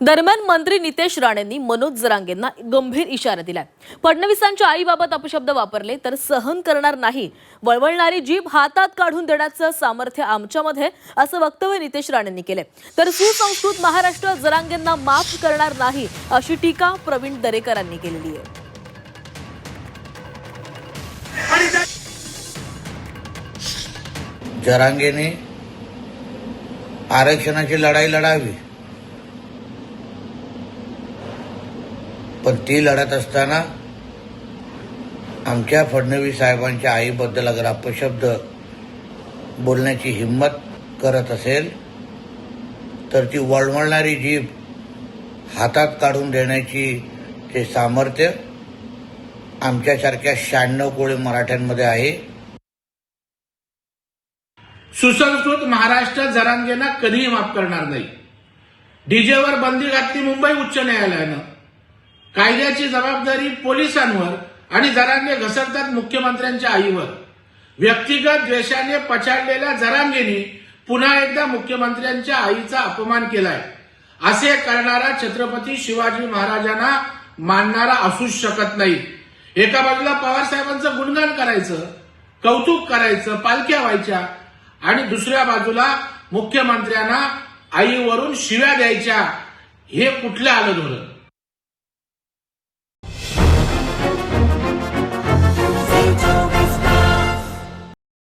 दरम्यान मंत्री नितेश राणेंनी मनोज जरांगेंना गंभीर इशारा दिलाय. फडणवीसांच्या आईबाबत अपशब्द वापरले तर सहन करणार नाही. वळवळणारी जीभ हातात काढून देण्याचं सामर्थ्य आमच्यामध्ये असं वक्तव्य नितेश राणेंनी केले तर सुसंस्कृत महाराष्ट्र जरांगेंना माफ करणार नाही अशी टीका प्रवीण दरेकरांनी केलेली आहे. जरांगेने आरक्षणाची लढाई लढावी. पण ती लढत असताना आमच्या फडणवीस साहेबांच्या आईबद्दल अगर अपशब्द बोलण्याची हिंमत करत असेल तर ती वळवळणारी जीभ हातात काढून देण्याची ते सामर्थ्य आमच्यासारख्या शहाण्णव कोळी मराठ्यांमध्ये आहे. सुसंस्कृत महाराष्ट्र जरांगेना कधीही माफ करणार नाही. डीजेवर बंदी घातली मुंबई उच्च न्यायालयानं. कायद्याची जबाबदारी पोलिसांवर आणि जरांगे घसरतात मुख्यमंत्र्यांच्या आईवर. व्यक्तिगत द्वेषाने पछाडलेल्या जरांगेनी पुन्हा एकदा मुख्यमंत्र्यांच्या आईचा अपमान केलाय. असे करणारा छत्रपती शिवाजी महाराजांना मानणारा असूच शकत नाही. एका बाजूला पवार साहेबांचं गुणगान करायचं कौतुक करायचं पालख्या व्हायच्या आणि दुसऱ्या बाजूला मुख्यमंत्र्यांना आईवरून शिव्या द्यायच्या हे कुठलं आलं धोरण?